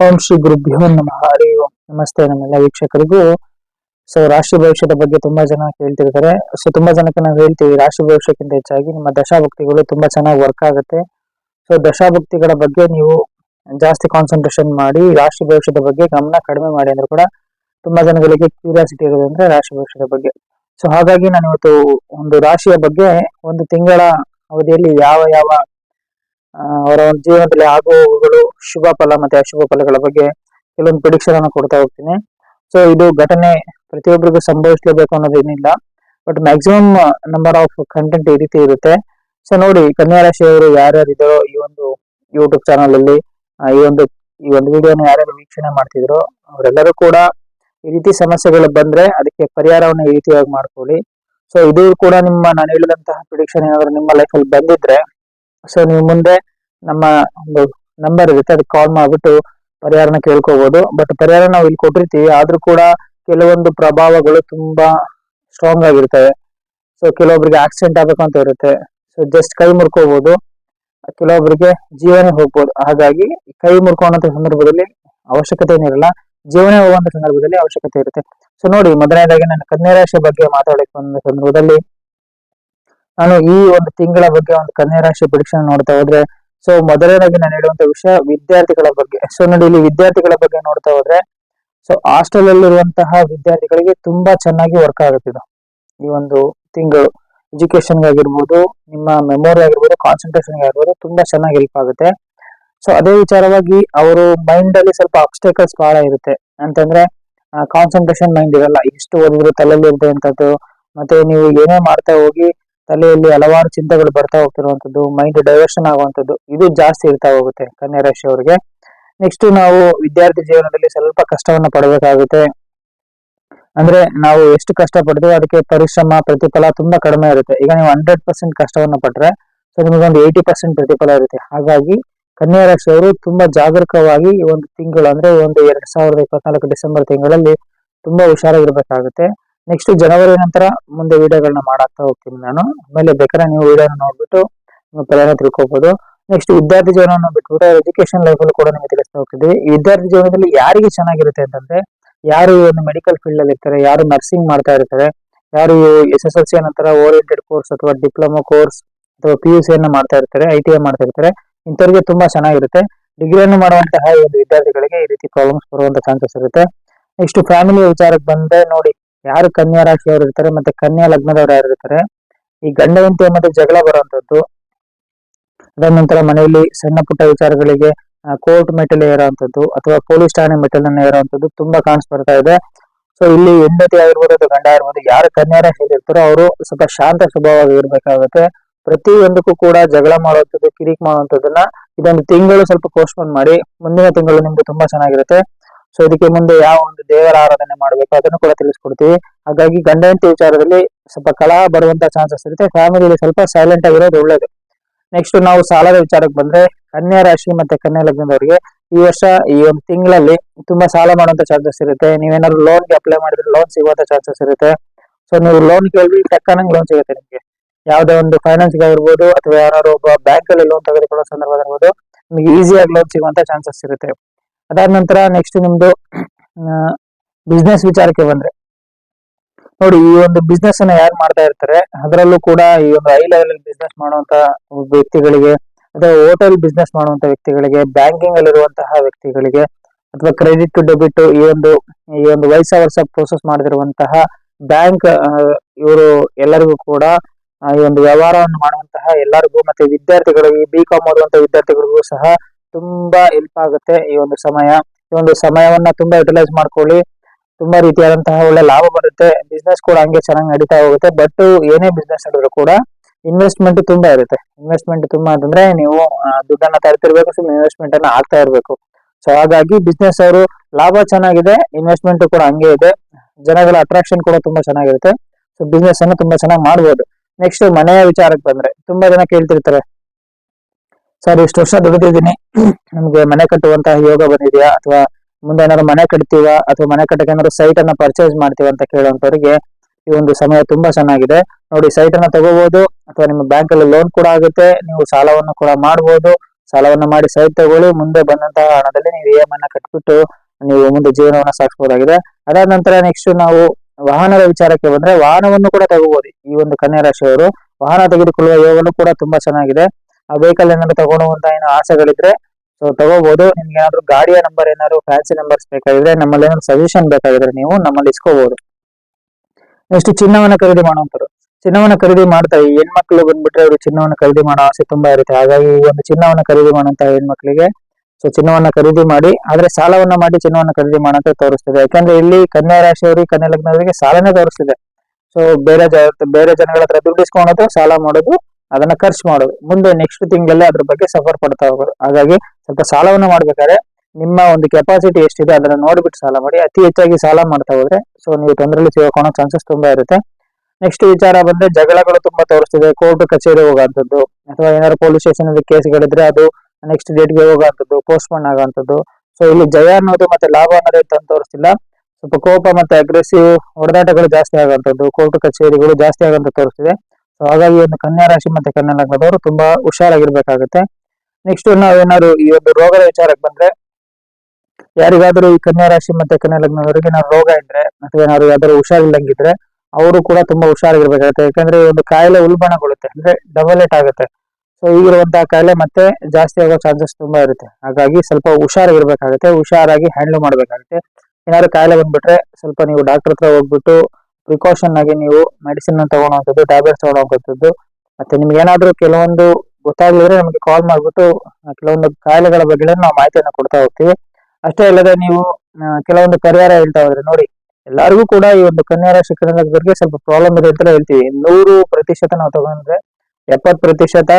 ಓಂ ಶ್ರೀ ಗುರುಭ್ಯೋ ನಮಃ. ಹರಿ ಓಂ. ನಮಸ್ತೆ ನಮ್ಮೆಲ್ಲ ವೀಕ್ಷಕರಿಗೂ. ಸೊ ರಾಶಿ ಭವಿಷ್ಯದ ಬಗ್ಗೆ ತುಂಬಾ ಜನ ಕೇಳ್ತಿರ್ತಾರೆ. ಸೊ ತುಂಬಾ ಜನಕ್ಕೆ ನಾವು ಹೇಳ್ತೀವಿ ರಾಶಿ ಭವಿಷ್ಯಕ್ಕಿಂತ ಹೆಚ್ಚಾಗಿ ನಿಮ್ಮ ದಶಾಭಕ್ತಿಗಳು ತುಂಬಾ ಚೆನ್ನಾಗಿ ವರ್ಕ್ ಆಗುತ್ತೆ. ಸೊ ದಶಾಭಕ್ತಿಗಳ ಬಗ್ಗೆ ನೀವು ಜಾಸ್ತಿ ಕಾನ್ಸಂಟ್ರೇಷನ್ ಮಾಡಿ ರಾಶಿ ಭವಿಷ್ಯದ ಬಗ್ಗೆ ಗಮನ ಕಡಿಮೆ ಮಾಡಿ ಅಂದ್ರೆ ಕೂಡ ತುಂಬಾ ಜನಗಳಿಗೆ ಕ್ಯೂರಿಯಾಸಿಟಿ ಇರೋದು ಅಂದ್ರೆ ರಾಶಿ ಭವಿಷ್ಯದ ಬಗ್ಗೆ. ಸೊ ಹಾಗಾಗಿ ನಾನು ಇವತ್ತು ಒಂದು ರಾಶಿಯ ಬಗ್ಗೆ ಒಂದು ತಿಂಗಳ ಅವಧಿಯಲ್ಲಿ ಯಾವ ಯಾವ ಅವರ ಜೀವನದಲ್ಲಿ ಹೋಗುಗಳು ಶುಭ ಫಲ ಮತ್ತೆ ಅಶುಭ ಫಲಗಳ ಬಗ್ಗೆ ಕೆಲವೊಂದು ಪ್ರಿಡಿಕ್ಷನ್ ಅನ್ನು ಕೊಡ್ತಾ ಹೋಗ್ತೀನಿ. ಸೊ ಇದು ಘಟನೆ ಪ್ರತಿಯೊಬ್ಬರಿಗೂ ಸಂಭವಿಸಲೇಬೇಕು ಅನ್ನೋದೇನಿಲ್ಲ. But maximum number of content ಈ ರೀತಿ ಇರುತ್ತೆ. ಸೊ ನೋಡಿ, ಕನ್ಯಾ ರಾಶಿಯವರು ಯಾರ್ಯಾರು ಇದ್ದಾರೋ ಈ ಒಂದು ಯೂಟ್ಯೂಬ್ ಚಾನಲ್ ಅಲ್ಲಿ ಈ ಒಂದು ಈ ಒಂದು ವಿಡಿಯೋನ ಯಾರ್ಯಾರು ವೀಕ್ಷಣೆ ಮಾಡ್ತಿದ್ರು, ಅವರೆಲ್ಲರೂ ಕೂಡ ಈ ರೀತಿ ಸಮಸ್ಯೆಗಳು ಬಂದ್ರೆ ಅದಕ್ಕೆ ಪರಿಹಾರವನ್ನು ಈ ರೀತಿಯಾಗಿ ಮಾಡ್ಕೊಳ್ಳಿ. ಸೊ ಇದು ಕೂಡ ನಿಮ್ಮ, ನಾನು ಹೇಳಿದಂತಹ ಪ್ರಿಡಿಕ್ಷನ್ ಏನಾದ್ರೂ ನಿಮ್ಮ ಲೈಫಲ್ಲಿ ಬಂದಿದ್ರೆ ಸೊ ನೀವು ಮುಂದೆ ನಮ್ಮ ಒಂದು ನಂಬರ್ ಇರುತ್ತೆ, ಅದಕ್ಕೆ ಕಾಲ್ ಮಾಡ್ಬಿಟ್ಟು ಪರಿಹಾರನ ಕೇಳ್ಕೋಬಹುದು ಬಟ್ ಪರಿಹಾರ ನಾವು ಇಲ್ಲಿ ಕೊಟ್ಟಿರ್ತೀವಿ. ಆದ್ರೂ ಕೂಡ ಕೆಲವೊಂದು ಪ್ರಭಾವಗಳು ತುಂಬಾ ಸ್ಟ್ರಾಂಗ್ ಆಗಿರ್ತವೆ. ಸೊ ಕೆಲವೊಬ್ರಿಗೆ ಆಕ್ಸಿಡೆಂಟ್ ಆಗಬೇಕು ಅಂತ ಇರುತ್ತೆ. ಸೊ ಜಸ್ಟ್ ಕೈ ಮುರ್ಕೋಬಹುದು ಕೆಲವೊಬ್ಬರಿಗೆ ಜೀವನ ಹೋಗ್ಬೋದು. ಹಾಗಾಗಿ ಕೈ ಮುರ್ಕೊಳ್ಳುವಂತ ಸಂದರ್ಭದಲ್ಲಿ ಅವಶ್ಯಕತೆ ಏನಿರಲ್ಲ, ಜೀವನ ಹೋಗುವಂತ ಸಂದರ್ಭದಲ್ಲಿ ಅವಶ್ಯಕತೆ ಇರುತ್ತೆ. ಸೊ ನೋಡಿ ಮೊದಲನೇದಾಗಿ ನಾನು ಕನ್ಯಾ ರಾಶಿಯ ಬಗ್ಗೆ ಮಾತಾಡಕ್ಕೆ ಬಂದ ಸಂದರ್ಭದಲ್ಲಿ ನಾನು ಈ ಒಂದು ತಿಂಗಳ ಬಗ್ಗೆ ಒಂದು ಕನ್ಯಾ ರಾಶಿ ನೋಡ್ತಾ ಹೋದ್ರೆ ಸೊ ಮೊದಲನೇದಾಗಿ ನಾನು ಹೇಳುವಂತ ವಿಷಯ ವಿದ್ಯಾರ್ಥಿಗಳ ಬಗ್ಗೆ. ಸೊ ನೋಡಿ, ಇಲ್ಲಿ ವಿದ್ಯಾರ್ಥಿಗಳ ಬಗ್ಗೆ ನೋಡ್ತಾ ಹೋದ್ರೆ ಸೊ ಹಾಸ್ಟೆಲ್ ಅಲ್ಲಿರುವಂತಹ ವಿದ್ಯಾರ್ಥಿಗಳಿಗೆ ತುಂಬಾ ಚೆನ್ನಾಗಿ ವರ್ಕ್ ಆಗುತ್ತೆ ಇದು. ಈ ಒಂದು ತಿಂಗಳು ಎಜುಕೇಶನ್ ಆಗಿರ್ಬೋದು, ನಿಮ್ಮ ಮೆಮೊರಿ ಆಗಿರ್ಬೋದು ಕಾನ್ಸಂಟ್ರೇಷನ್ ಆಗಿರ್ಬೋದು, ತುಂಬಾ ಚೆನ್ನಾಗಿ ಹೆಲ್ಪ್ ಆಗುತ್ತೆ. ಸೊ ಅದೇ ವಿಚಾರವಾಗಿ ಅವರು ಮೈಂಡ್ ಅಲ್ಲಿ ಸ್ವಲ್ಪ ಅಬ್ಸ್ಟೇಕಲ್ಸ್ ಬಹಳ ಇರುತ್ತೆ. ಅಂತಂದ್ರೆ ಕಾನ್ಸಂಟ್ರೇಷನ್ ಮೈಂಡ್ ಇರಲ್ಲ ಎಷ್ಟು ಓದಿದ್ರು ತಲೆಯಲ್ಲಿ ಇರ್ತಕ್ಕಂಥದ್ದು ಮತ್ತೆ ನೀವು ಏನೇ ಮಾಡ್ತಾ ಹೋಗಿ ತಲೆಯಲ್ಲಿ ಹಲವಾರು ಚಿಂತೆಗಳು ಬರ್ತಾ ಹೋಗ್ತಿರುವಂಥದ್ದು ಮೈಂಡ್ ಡೈವರ್ಷನ್ ಆಗುವಂತದ್ದು ಇದು ಜಾಸ್ತಿ ಇರ್ತಾ ಹೋಗುತ್ತೆ ಕನ್ಯಾ ರಾಶಿ ಅವರಿಗೆ. ನೆಕ್ಸ್ಟ್ ನಾವು ವಿದ್ಯಾರ್ಥಿ ಜೀವನದಲ್ಲಿ ಸ್ವಲ್ಪ ಕಷ್ಟವನ್ನ ಪಡಬೇಕಾಗುತ್ತೆ. ಅಂದ್ರೆ ನಾವು ಎಷ್ಟು ಕಷ್ಟ ಪಡ್ತೀವಿ ಅದಕ್ಕೆ ಪರಿಶ್ರಮ, ಪ್ರತಿಫಲ ತುಂಬಾ ಕಡಿಮೆ ಇರುತ್ತೆ. ಈಗ ನೀವು ಹಂಡ್ರೆಡ್ ಪರ್ಸೆಂಟ್ ಕಷ್ಟವನ್ನ ಪಟ್ರೆ ಸೊ ನಿಮಗೊಂದು ಏಯ್ಟಿ ಪರ್ಸೆಂಟ್ ಪ್ರತಿಫಲ ಇರುತ್ತೆ. ಹಾಗಾಗಿ ಕನ್ಯಾ ರಾಶಿಯವರು ತುಂಬಾ ಜಾಗರೂಕವಾಗಿ ಒಂದು ತಿಂಗಳು ಅಂದ್ರೆ ಒಂದು ಎರಡ್ ಸಾವಿರದ ಇಪ್ಪತ್ನಾಲ್ಕು ಡಿಸೆಂಬರ್ ತಿಂಗಳಲ್ಲಿ ತುಂಬಾ ಹುಷಾರಾಗಿರ್ಬೇಕಾಗುತ್ತೆ. ನೆಕ್ಸ್ಟ್ ಜನವರಿ ನಂತರ ಮುಂದೆ ವಿಡಿಯೋಗಳನ್ನ ಮಾಡಾಕ್ತಾ ಹೋಗ್ತೀನಿ ನಾನು. ಆಮೇಲೆ ಬೇಕಾದ್ರೆ ನೀವು ವಿಡಿಯೋನ ನೋಡ್ಬಿಟ್ಟು ನೀವು ಪರಿಹಾರ ತಿಳ್ಕೊಬಹುದು ನೆಕ್ಸ್ಟ್ ವಿದ್ಯಾರ್ಥಿ ಜೀವನವನ್ನು ಬಿಟ್ಬಿಟ್ಟು ಎಜುಕೇಶನ್ ಲೈಫ್ ಅಲ್ಲಿ ಕೂಡ ನಿಮಗೆ ತಿಳಿಸ್ತಾ ಹೋಗ್ತಿದ್ವಿ. ಈ ವಿದ್ಯಾರ್ಥಿ ಜೀವನದಲ್ಲಿ ಯಾರಿಗೆ ಚೆನ್ನಾಗಿರುತ್ತೆ ಅಂತಂದ್ರೆ, ಯಾರು ಒಂದು ಮೆಡಿಕಲ್ ಫೀಲ್ಡ್ ಅಲ್ಲಿ ಇರ್ತಾರೆ, ಯಾರು ನರ್ಸಿಂಗ್ ಮಾಡ್ತಾ ಇರ್ತಾರೆ, ಯಾರು ಎಸ್ ಎಸ್ ಎಲ್ ಸಿ ನಂತರ ಓರಿಯೆಂಟೆಡ್ ಕೋರ್ಸ್ ಅಥವಾ ಡಿಪ್ಲೊಮಾ ಕೋರ್ಸ್ ಅಥವಾ ಪಿ ಯು ಸಿ ಅನ್ನ ಮಾಡ್ತಾ ಇರ್ತಾರೆ ಐ ಟಿ ಐ ಮಾಡ್ತಾ ಇರ್ತಾರೆ, ಇಂಥವ್ರಿಗೆ ತುಂಬಾ ಚೆನ್ನಾಗಿರುತ್ತೆ. ಡಿಗ್ರಿಯನ್ನು ಮಾಡುವಂತಹ ಒಂದು ವಿದ್ಯಾರ್ಥಿಗಳಿಗೆ ಈ ರೀತಿ ಪ್ರಾಬ್ಲಮ್ಸ್ ಬರುವಂತ ಚಾನ್ಸಸ್ ಇರುತ್ತೆ. ನೆಕ್ಸ್ಟ್ ಫ್ಯಾಮಿಲಿ ವಿಚಾರಕ್ಕೆ ಬಂದ್ರೆ ನೋಡಿ ಯಾರು ಕನ್ಯಾ ರಾಶಿಯವರು ಇರ್ತಾರೆ, ಮತ್ತೆ ಕನ್ಯಾ ಲಗ್ನದವ್ರು ಯಾರು ಇರ್ತಾರೆ, ಈ ಗಂಡ ಹೆಂಡತಿಯ ಮತ್ತೆ ಜಗಳ ಬರುವಂತದ್ದು ಅದರ ನಂತರ ಮನೆಯಲ್ಲಿ ಸಣ್ಣ ಪುಟ್ಟ ವಿಚಾರಗಳಿಗೆ ಕೋರ್ಟ್ ಮೆಟಲ್ ಏರುವಂತದ್ದು ಅಥವಾ ಪೊಲೀಸ್ ಠಾಣೆ ಮೆಟಲ್ ಅನ್ನು ತುಂಬಾ ಕಾಣಿಸ್ ಬರ್ತಾ ಇದೆ. ಸೊ ಇಲ್ಲಿ ಹೆಂಡತಿ ಆಗಿರ್ಬೋದು ಅಥವಾ ಗಂಡ ಆಗಿರ್ಬೋದು, ಯಾರು ಕನ್ಯಾ ರಾಶಿಯಲ್ಲಿ ಇರ್ತಾರೋ ಅವರು ಸ್ವಲ್ಪ ಶಾಂತ ಸ್ವಭಾವವಾಗಿ ಇರ್ಬೇಕಾಗುತ್ತೆ. ಪ್ರತಿಯೊಂದಕ್ಕೂ ಕೂಡ ಜಗಳ ಮಾಡುವಂಥದ್ದು, ಕಿರಿಕ್ ಮಾಡುವಂಥದ್ದನ್ನ ಇದೊಂದು ತಿಂಗಳು ಸ್ವಲ್ಪ ಪೋಸ್ಟ್ಪೋನ್ ಮಾಡಿ, ಮುಂದಿನ ತಿಂಗಳು ನಿಮ್ಗೆ ತುಂಬಾ ಚೆನ್ನಾಗಿರುತ್ತೆ. ಸೊ ಇದಕ್ಕೆ ಮುಂದೆ ಯಾವ ಒಂದು ದೇವರ ಆರಾಧನೆ ಮಾಡಬೇಕು ಅದನ್ನು ಕೂಡ ತಿಳಿಸ್ಕೊಡ್ತೀವಿ. ಹಾಗಾಗಿ ಗಂಡ ಹೆಂಡತಿ ವಿಚಾರದಲ್ಲಿ ಸ್ವಲ್ಪ ಕಳಾ ಬರುವಂತ ಚಾನ್ಸಸ್ ಇರುತ್ತೆ. ಫ್ಯಾಮಿಲಿ ಸ್ವಲ್ಪ ಸೈಲೆಂಟ್ ಆಗಿರೋದು ಒಳ್ಳೇದು. ನೆಕ್ಸ್ಟ್ ನಾವು ಸಾಲದ ವಿಚಾರಕ್ಕೆ ಬಂದ್ರೆ ಕನ್ಯಾ ರಾಶಿ ಮತ್ತೆ ಕನ್ಯಾ ಲಗ್ನದವರಿಗೆ ಈ ವರ್ಷ, ಈ ಒಂದು ತಿಂಗಳಲ್ಲಿ ತುಂಬಾ ಸಾಲ ಮಾಡುವಂತ ಚಾನ್ಸಸ್ ಇರುತ್ತೆ. ನೀವೇನಾದ್ರು ಲೋನ್ಗೆ ಅಪ್ಲೈ ಮಾಡಿದ್ರೆ ಲೋನ್ ಸಿಗುವಂತ ಚಾನ್ಸಸ್ ಇರುತ್ತೆ. ಸೊ ನೀವು ಲೋನ್ ಕೇಳಿ ತಕ್ಕನಂಗೆ ಲೋನ್ ಸಿಗುತ್ತೆ ನಿಮಗೆ. ಯಾವುದೇ ಒಂದು ಫೈನಾನ್ಸ್ ಆಗಿರ್ಬೋದು ಅಥವಾ ಯಾರು ಒಬ್ಬ ಬ್ಯಾಂಕ್ ಅಲ್ಲಿ ಲೋನ್ ತೆಗೆದುಕೊಳ್ಳೋ ಸಂದರ್ಭ ಇರ್ಬೋದು ನಿಮಗೆ ಈಸಿಯಾಗಿ ಲೋನ್ ಸಿಗುವಂತ ಚಾನ್ಸಸ್ ಇರುತ್ತೆ. ಅದಾದ ನಂತರ ನೆಕ್ಸ್ಟ್ ನಿಮ್ದು ಬಿಸ್ನೆಸ್ ವಿಚಾರಕ್ಕೆ ಬಂದ್ರೆ. ನೋಡಿ, ಈ ಒಂದು ಬಿಸ್ನೆಸ್ ಅನ್ನ ಯಾರು ಮಾಡ್ತಾ ಇರ್ತಾರೆ, ಅದರಲ್ಲೂ ಕೂಡ ಈ ಒಂದು ಹೈ ಲೆವೆಲ್ ಬಿಸ್ನೆಸ್ ಮಾಡುವಂತ ವ್ಯಕ್ತಿಗಳಿಗೆ, ಅಥವಾ ಹೋಟೆಲ್ ಬಿಸ್ನೆಸ್ ಮಾಡುವಂತ ವ್ಯಕ್ತಿಗಳಿಗೆ ಬ್ಯಾಂಕಿಂಗ್ ಅಲ್ಲಿ ಇರುವಂತಹ ವ್ಯಕ್ತಿಗಳಿಗೆ, ಅಥವಾ ಕ್ರೆಡಿಟ್ ಟು ಡೆಬಿಟ್ ಈ ಒಂದು ಈ ಒಂದು ವಯಸ್ಸ ವರ್ಷ ಪ್ರೋಸೆಸ್ ಮಾಡದಿರುವಂತಹ ಬ್ಯಾಂಕ್ ಇವರು ಎಲ್ಲರಿಗೂ ಕೂಡ ಈ ಒಂದು ವ್ಯವಹಾರವನ್ನು ಮಾಡುವಂತಹ ಎಲ್ಲರಿಗೂ, ಮತ್ತೆ ವಿದ್ಯಾರ್ಥಿಗಳಿಗೆ ಬಿ ಕಾಮ್ ಮಾಡುವಂತಹ ವಿದ್ಯಾರ್ಥಿಗಳಿಗೂ ಸಹ ತುಂಬಾ ಹೆಲ್ಪ್ ಆಗುತ್ತೆ ಈ ಒಂದು ಸಮಯ. ಈ ಒಂದು ಸಮಯವನ್ನ ತುಂಬಾ ಯುಟಿಲೈಸ್ ಮಾಡ್ಕೊಳ್ಳಿ. ತುಂಬಾ ರೀತಿಯಾದಂತಹ ಒಳ್ಳೆ ಲಾಭ ಬರುತ್ತೆ. ಬಿಸ್ನೆಸ್ ಕೂಡ ಹಂಗೆ ಚೆನ್ನಾಗಿ ನಡೀತಾ ಹೋಗುತ್ತೆ. ಬಟ್ ಏನೇ ಬಿಸ್ನೆಸ್ ನಡೆದ್ರು ಕೂಡ ಇನ್ವೆಸ್ಟ್ಮೆಂಟ್ ತುಂಬಾ ಇರುತ್ತೆ. ಇನ್ವೆಸ್ಟ್ಮೆಂಟ್ ತುಂಬಾ ಅಂತಂದ್ರೆ ನೀವು ದುಡ್ಡನ್ನ ತರ್ತಿರ್ಬೇಕು ಸುಮ್ಮನೆ ಇನ್ವೆಸ್ಟ್ಮೆಂಟ್ ಅನ್ನ ಆಗ್ತಾ ಇರ್ಬೇಕು. ಸೊ ಹಾಗಾಗಿ ಬಿಸ್ನೆಸ್ ಅವರು ಲಾಭ ಚೆನ್ನಾಗಿದೆ ಇನ್ವೆಸ್ಟ್ಮೆಂಟ್ ಕೂಡ ಹಂಗೆ ಇದೆ. ಜನಗಳ ಅಟ್ರಾಕ್ಷನ್ ಕೂಡ ತುಂಬಾ ಚೆನ್ನಾಗಿರುತ್ತೆ. ಸೊ ಬಿಸ್ನೆಸ್ ಅನ್ನು ತುಂಬಾ ಚೆನ್ನಾಗಿ ಮಾಡ್ಬೋದು. ನೆಕ್ಸ್ಟ್ ಮನೆಯ ವಿಚಾರಕ್ಕೆ ಬಂದ್ರೆ, ತುಂಬಾ ಜನ ಕೇಳ್ತಿರ್ತಾರೆ ಸರ್ ಇಷ್ಟು ವರ್ಷ ದುಡಿದಿದ್ದೀನಿ. ನಮ್ಗೆ ಮನೆ ಕಟ್ಟುವಂತಹ ಯೋಗ ಬಂದಿದೆಯಾ? ಅಥವಾ ಮುಂದೆ ಏನಾದ್ರು ಮನೆ ಕಟ್ತೀವ ಅಥವಾ ಮನೆ ಕಟ್ಟಕ್ಕೆ ಏನಾದ್ರು ಸೈಟ್ ಅನ್ನ ಪರ್ಚೇಸ್ ಮಾಡ್ತೀವ ಅಂತ ಕೇಳುವಂತವ್ರಿಗೆ ಈ ಒಂದು ಸಮಯ ತುಂಬಾ ಚೆನ್ನಾಗಿದೆ. ನೋಡಿ ಸೈಟ್ ಅನ್ನ ತಗೋಬಹುದು ಅಥವಾ ನಿಮ್ಮ ಬ್ಯಾಂಕ್ ಅಲ್ಲಿ ಲೋನ್ ಕೂಡ ಆಗುತ್ತೆ. ನೀವು ಸಾಲವನ್ನು ಕೂಡ ಮಾಡಬಹುದು ಸಾಲವನ್ನು ಮಾಡಿ ಸೈಟ್ ತಗೊಳ್ಳಿ. ಮುಂದೆ ಬಂದಂತಹ ಹಣದಲ್ಲಿ ನೀವು ಇ ಎಂ ಅನ್ನ ಕಟ್ಬಿಟ್ಟು ನೀವು ಮುಂದೆ ಜೀವನವನ್ನ ಸಾಗಿಸಬಹುದಾಗಿದೆ. ಅದಾದ ನಂತರ ನೆಕ್ಸ್ಟ್ ನಾವು ವಾಹನದ ವಿಚಾರಕ್ಕೆ ಬಂದ್ರೆ ವಾಹನವನ್ನು ಕೂಡ ತಗೋಬಹುದು ಈ ಒಂದು ಕನ್ಯಾ ರಾಶಿಯವರು ವಾಹನ ತೆಗೆದುಕೊಳ್ಳುವ ಯೋಗನು ಕೂಡ ತುಂಬಾ ಚೆನ್ನಾಗಿದೆ. ಆ ವೆಹಿಕಲ್ ಏನಾದ್ರು ತಗೊಳ್ಳುವಂತ ಏನೋ ಆಸೆಗಳಿದ್ರೆ ಸೊ ತಗೋಬಹುದು ನಿಮ್ಗೆ ಏನಾದ್ರು ಗಾಡಿಯ ನಂಬರ್ ಏನಾದ್ರು ಫ್ಯಾನ್ಸಿ ನಂಬರ್ಸ್ ಬೇಕಾಗಿದ್ರೆ ನಮ್ಮಲ್ಲಿ ಏನಾದ್ರು ಸಜೆಷನ್ ಬೇಕಾಗಿದ್ರೆ ನೀವು ನಮ್ಮಲ್ಲಿ ಇಸ್ಕೋಬಹುದು ನೆಕ್ಸ್ಟ್ ಚಿನ್ನವನ್ನ ಖರೀದಿ ಮಾಡುವಂತರು ಚಿನ್ನವನ್ನ ಖರೀದಿ ಮಾಡ್ತಾರೆ ಹೆಣ್ಮಕ್ಳು ಬಂದ್ಬಿಟ್ರೆ ಅವರು ಚಿನ್ನವನ್ನ ಖರೀದಿ ಮಾಡೋ ಆಸೆ ತುಂಬಾ ಇರುತ್ತೆ. ಹಾಗಾಗಿ ಈ ಒಂದು ಚಿನ್ನವನ್ನ ಖರೀದಿ ಮಾಡುವಂತ ಹೆಣ್ಮಕ್ಳಿಗೆ ಸೊ ಚಿನ್ನವನ್ನ ಖರೀದಿ ಮಾಡಿ, ಆದ್ರೆ ಸಾಲವನ್ನ ಮಾಡಿ ಚಿನ್ನವನ್ನ ಖರೀದಿ ಮಾಡಂತ ತೋರಿಸ್ತಿದೆ. ಯಾಕಂದ್ರೆ ಇಲ್ಲಿ ಕನ್ಯಾ ರಾಶಿಯವರಿಗೆ ಕನ್ಯಾ ಲಗ್ನವರಿಗೆ ಸಾಲನೇ ತೋರಿಸ್ತಿದೆ. ಸೊ ಬೇರೆ ಬೇರೆ ಜನಗಳ ಹತ್ರ ದುಡ್ಡು ಸಾಲ ಮಾಡೋದು ಅದನ್ನ ಖರ್ಚು ಮಾಡೋದು. ಮುಂದೆ ನೆಕ್ಸ್ಟ್ ತಿಂಗಳಲ್ಲಿ ಅದ್ರ ಬಗ್ಗೆ ಸಫರ್ ಪಡ್ತಾ ಹೋಗೋದು. ಹಾಗಾಗಿ ಸ್ವಲ್ಪ ಸಾಲವನ್ನು ಮಾಡ್ಬೇಕಾದ್ರೆ ನಿಮ್ಮ ಒಂದು ಕೆಪಾಸಿಟಿ ಎಷ್ಟಿದೆ ಅದನ್ನ ನೋಡ್ಬಿಟ್ಟು ಸಾಲ ಮಾಡಿ. ಅತಿ ಹೆಚ್ಚಾಗಿ ಸಾಲ ಮಾಡ್ತಾ ಹೋದ್ರೆ ಸೊ ನೀವು ತೊಂದರೆಯಲ್ಲಿ ಸಿಗಾಕೊಳ್ಳೋ ಚಾನ್ಸಸ್ ತುಂಬಾ ಇರುತ್ತೆ. ನೆಕ್ಸ್ಟ್ ವಿಚಾರ ಬಂದ್ರೆ ಜಗಳಗಳು ತುಂಬಾ ತೋರಿಸ್ತಿದೆ. ಕೋರ್ಟ್ ಕಚೇರಿ ಹೋಗುವಂಥದ್ದು ಅಥವಾ ಏನಾದ್ರು ಪೊಲೀಸ್ ಸ್ಟೇಷನ್ ಅಲ್ಲಿ ಕೇಸ್ಗಳಿದ್ರೆ ಅದು ನೆಕ್ಸ್ಟ್ ಡೇಟ್ಗೆ ಹೋಗುವಂಥದ್ದು ಪೋಸ್ಟ್ಪೋನ್ ಆಗುವಂಥದ್ದು ಸೊ ಇಲ್ಲಿ ಜಯ ಅನ್ನೋದು ಮತ್ತೆ ಲಾಭ ಅನ್ನೋದು ತೋರಿಸ್ತಿಲ್ಲ. ಸ್ವಲ್ಪ ಕೋಪ ಮತ್ತೆ ಅಗ್ರೆಸಿವ್ ಹೊಡೆದಾಟಗಳು ಜಾಸ್ತಿ ಆಗುವಂಥದ್ದು ಕೋರ್ಟ್ ಕಚೇರಿಗಳು ಜಾಸ್ತಿ ಆಗುವಂತ ತೋರಿಸ್ತಿದೆ. ಸೊ ಹಾಗಾಗಿ ಒಂದು ಕನ್ಯಾ ರಾಶಿ ಮತ್ತೆ ಕನ್ಯಾ ಲಗ್ನದವರು ತುಂಬಾ ಹುಷಾರಾಗಿರ್ಬೇಕಾಗುತ್ತೆ. ನೆಕ್ಸ್ಟ್ ನಾವೇನಾದ್ರು ಈ ಒಂದು ರೋಗದ ವಿಚಾರಕ್ಕೆ ಬಂದ್ರೆ, ಯಾರಿಗಾದ್ರೂ ಈ ಕನ್ಯಾ ರಾಶಿ ಮತ್ತೆ ಕನ್ಯಾ ಲಗ್ನದವರಿಗೆ ಏನಾದ್ರು ರೋಗ ಇದ್ರೆ ಅಥವಾ ಏನಾದ್ರು ಯಾವ್ದಾದ್ರು ಹುಷಾರಿಲ್ಲಂಗಿದ್ರೆ, ಅವರು ಕೂಡ ತುಂಬಾ ಹುಷಾರಾಗಿರ್ಬೇಕಾಗುತ್ತೆ. ಯಾಕಂದ್ರೆ ಈ ಒಂದು ಕಾಯಿಲೆ ಉಲ್ಬಣಗೊಳ್ಳುತ್ತೆ, ಅಂದ್ರೆ ಡಬಲ್ ಏಟ್ ಆಗುತ್ತೆ. ಸೊ ಈಗಿರುವಂತಹ ಕಾಯಿಲೆ ಮತ್ತೆ ಜಾಸ್ತಿ ಆಗೋ ಚಾನ್ಸಸ್ ತುಂಬಾ ಇರುತ್ತೆ. ಹಾಗಾಗಿ ಸ್ವಲ್ಪ ಹುಷಾರಾಗಿರ್ಬೇಕಾಗುತ್ತೆ, ಹುಷಾರಾಗಿ ಹ್ಯಾಂಡಲ್ ಮಾಡ್ಬೇಕಾಗುತ್ತೆ. ಏನಾದ್ರು ಕಾಯಿಲೆ ಬಂದ್ಬಿಟ್ರೆ ಸ್ವಲ್ಪ ನೀವು ಡಾಕ್ಟರ್ ಹತ್ರ ಹೋಗ್ಬಿಟ್ಟು ಪ್ರಿಕಾಷನ್ ಆಗಿ ನೀವು ಮೆಡಿಸಿನ್ ತಗೊಳುವಂಥದ್ದು ಟ್ಯಾಬ್ಲೆಟ್ಸ್ ತಗೊಳುವಂಥದ್ದು ಮತ್ತೆ ನಿಮ್ಗೆ ಏನಾದ್ರು ಕೆಲವೊಂದು ಗೊತ್ತಾಗ್ಲಿದ್ರೆ ನಮಗೆ ಕಾಲ್ ಮಾಡ್ಬಿಟ್ಟು ಕೆಲವೊಂದು ಕಾಯಿಲೆಗಳ ಬಗ್ಗೆ ನಾವು ಮಾಹಿತಿಯನ್ನು ಕೊಡ್ತಾ ಹೋಗ್ತೀವಿ. ಅಷ್ಟೇ ಅಲ್ಲದೆ ನೀವು ಕೆಲವೊಂದು ಪರಿಹಾರ ಹೇಳ್ತಾ ಹೋದ್ರೆ ನೋಡಿ, ಎಲ್ಲರಿಗೂ ಕೂಡ ಈ ಒಂದು ಕನ್ಯಾ ರಾಶಿ ಬಗ್ಗೆ ಸ್ವಲ್ಪ ಪ್ರಾಬ್ಲಮ್ ಇದೆ ಅಂತ ಹೇಳ್ತೀವಿ. ನೂರು ಪ್ರತಿಶತ ನಾವು ತಗೊಂಡ್ರೆ ಎಪ್ಪತ್ ಪ್ರತಿಶತ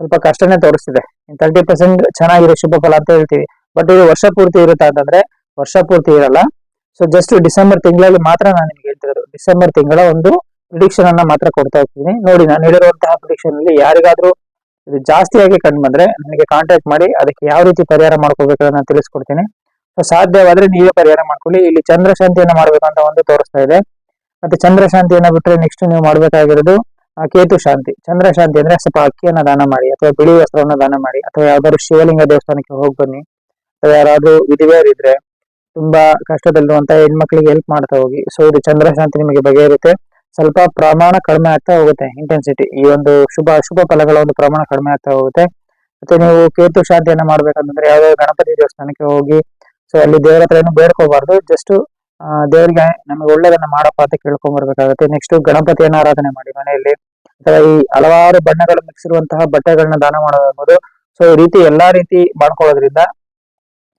ಸ್ವಲ್ಪ ಕಷ್ಟನೇ ತೋರಿಸ್ತಿದೆ. ತರ್ಟಿ ಪರ್ಸೆಂಟ್ ಚೆನ್ನಾಗಿದೆ, ಶುಭ ಫಲ ಅಂತ ಹೇಳ್ತೀವಿ. ಬಟ್ ಇದು ವರ್ಷ ಪೂರ್ತಿ ಇರುತ್ತಾ ಅಂತಂದ್ರೆ, ವರ್ಷ ಪೂರ್ತಿ ಇರಲ್ಲ. ಸೊ ಜಸ್ಟ್ ಡಿಸೆಂಬರ್ ತಿಂಗಳಲ್ಲಿ ಮಾತ್ರ ನಾನು ನಿಮ್ಗೆ ಹೇಳ್ತಿರೋದು ಡಿಸೆಂಬರ್ ತಿಂಗಳ ಒಂದು ಪ್ರಿಡಿಕ್ಷನ್ ಅನ್ನ ಮಾತ್ರ ಕೊಡ್ತಾ ಹೋಗ್ತೀನಿ ನೋಡಿ, ನಾನು ಹೇಳಿರುವಂತಹ ಪ್ರಿಡಿಕ್ಷನ್ ಅಲ್ಲಿ ಯಾರಿಗಾದ್ರೂ ಇದು ಜಾಸ್ತಿಯಾಗಿ ಕಂಡು ಬಂದ್ರೆ ನನಗೆ ಕಾಂಟ್ಯಾಕ್ಟ್ ಮಾಡಿ, ಅದಕ್ಕೆ ಯಾವ ರೀತಿ ಪರಿಹಾರ ಮಾಡ್ಕೋಬೇಕು ನಾನು ತಿಳಿಸ್ಕೊಡ್ತೀನಿ. ಸೊ ಸಾಧ್ಯವಾದ್ರೆ ನೀವೇ ಪರಿಹಾರ ಮಾಡ್ಕೊಳ್ಳಿ. ಇಲ್ಲಿ ಚಂದ್ರ ಶಾಂತಿಯನ್ನ ಮಾಡ್ಬೇಕಂತ ಒಂದು ತೋರಿಸ್ತಾ ಇದೆ. ಮತ್ತೆ ಚಂದ್ರಶಾಂತಿಯನ್ನ ಬಿಟ್ಟರೆ ನೆಕ್ಸ್ಟ್ ನೀವು ಮಾಡ್ಬೇಕಾಗಿರೋದು ಕೇತು ಶಾಂತಿ. ಚಂದ್ರಶಾಂತಿ ಅಂದ್ರೆ ಸ್ವಲ್ಪ ಅಕ್ಕಿಯನ್ನ ದಾನ ಮಾಡಿ, ಅಥವಾ ಬಿಳಿ ವಸ್ತ್ರವನ್ನ ದಾನ ಮಾಡಿ, ಅಥವಾ ಯಾವ್ದಾದ್ರು ಶಿವಲಿಂಗ ದೇವಸ್ಥಾನಕ್ಕೆ ಹೋಗಿ ಬನ್ನಿ, ಅಥವಾ ಯಾರಾದ್ರೂ ವಿಧವೆಯರಿದ್ರೆ ತುಂಬಾ ಕಷ್ಟದಲ್ಲಿರುವಂತಹ ಹೆಣ್ಮಕ್ಳಿಗೆ ಹೆಲ್ಪ್ ಮಾಡ್ತಾ ಹೋಗಿ. ಸೊ ಇದು ಚಂದ್ರಶಾಂತಿ ನಿಮಗೆ ಬಗೆ ಇರುತ್ತೆ ಸ್ವಲ್ಪ ಪ್ರಮಾಣ ಕಡಿಮೆ ಆಗ್ತಾ ಹೋಗುತ್ತೆ ಇಂಟೆನ್ಸಿಟಿ ಈ ಒಂದು ಶುಭ ಅಶುಭ ಫಲಗಳ ಒಂದು ಪ್ರಮಾಣ ಕಡಿಮೆ ಆಗ್ತಾ ಹೋಗುತ್ತೆ. ಮತ್ತೆ ನೀವು ಕೇತು ಶಾಂತಿಯನ್ನು ಮಾಡ್ಬೇಕಂತಂದ್ರೆ ಯಾವ್ದಾದ್ರು ಗಣಪತಿ ದೇವಸ್ಥಾನಕ್ಕೆ ಹೋಗಿ ಸೊ ಅಲ್ಲಿ ದೇವರ ಹತ್ರ ಏನು ಬೇಡ್ಕೋಬಾರ್ದು ಜಸ್ಟ್ ದೇವರಿಗೆ ನಮಗೆ ಒಳ್ಳೇದನ್ನ ಮಾಡಪ್ಪ ಅಂತ ಕೇಳ್ಕೊಂಡ್ ಬರ್ಬೇಕಾಗುತ್ತೆ. ನೆಕ್ಸ್ಟ್ ಗಣಪತಿಯನ್ನ ಆರಾಧನೆ ಮಾಡಿ ಮನೆಯಲ್ಲಿ. ಅಥವಾ ಈ ಹಲವಾರು ಬಣ್ಣಗಳು ಮಿಕ್ಸ್ ಇರುವಂತಹ ಬಟ್ಟೆಗಳನ್ನ ದಾನ ಮಾಡೋದಾಗ್ಬೋದು. ಸೊ ಈ ರೀತಿ ಎಲ್ಲಾ ರೀತಿ ಮಾಡ್ಕೊಳ್ಳೋದ್ರಿಂದ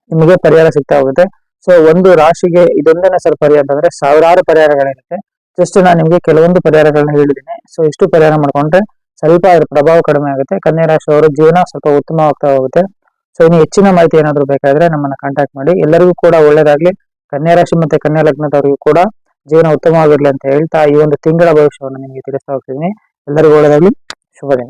ನಿಮಗೆ ಪರಿಹಾರ ಸಿಗ್ತಾ ಹೋಗುತ್ತೆ. ಸೊ ಒಂದು ರಾಶಿಗೆ ಇದೊಂದೇನೆ ಸರ್ ಪರಿಹಾರ ಅಂತಂದ್ರೆ ಸಾವಿರಾರು ಪರಿಹಾರಗಳಿರುತ್ತೆ. ಜಸ್ಟ್ ನಾನು ನಿಮಗೆ ಕೆಲವೊಂದು ಪರಿಹಾರಗಳನ್ನ ಹೇಳಿದ್ದೀನಿ. ಸೊ ಇಷ್ಟು ಪರಿಹಾರ ಮಾಡ್ಕೊಂಡ್ರೆ ಸ್ವಲ್ಪ ಅದ್ರ ಪ್ರಭಾವ ಕಡಿಮೆ ಆಗುತ್ತೆ. ಕನ್ಯಾ ರಾಶಿಯವರ ಜೀವನ ಸ್ವಲ್ಪ ಉತ್ತಮವಾಗ್ತಾ ಹೋಗುತ್ತೆ. ಸೊ ಇನ್ನು ಹೆಚ್ಚಿನ ಮಾಹಿತಿ ಏನಾದ್ರು ಬೇಕಾದ್ರೆ ನಮ್ಮನ್ನ ಕಾಂಟ್ಯಾಕ್ಟ್ ಮಾಡಿ. ಎಲ್ಲರಿಗೂ ಕೂಡ ಒಳ್ಳೇದಾಗ್ಲಿ. ಕನ್ಯಾ ರಾಶಿ ಮತ್ತೆ ಕನ್ಯಾ ಲಗ್ನದವರಿಗೂ ಕೂಡ ಜೀವನ ಉತ್ತಮವಾಗಿರ್ಲಿ ಅಂತ ಹೇಳ್ತಾ ಈ ಒಂದು ತಿಂಗಳ ಭವಿಷ್ಯವನ್ನು ನಿಮಗೆ ತಿಳಿಸ್ತಾ ಹೋಗ್ತಿದ್ದೀನಿ. ಎಲ್ಲರಿಗೂ ಒಳ್ಳೇದಾಗ್ಲಿ. ಶುಭ ದಿನ.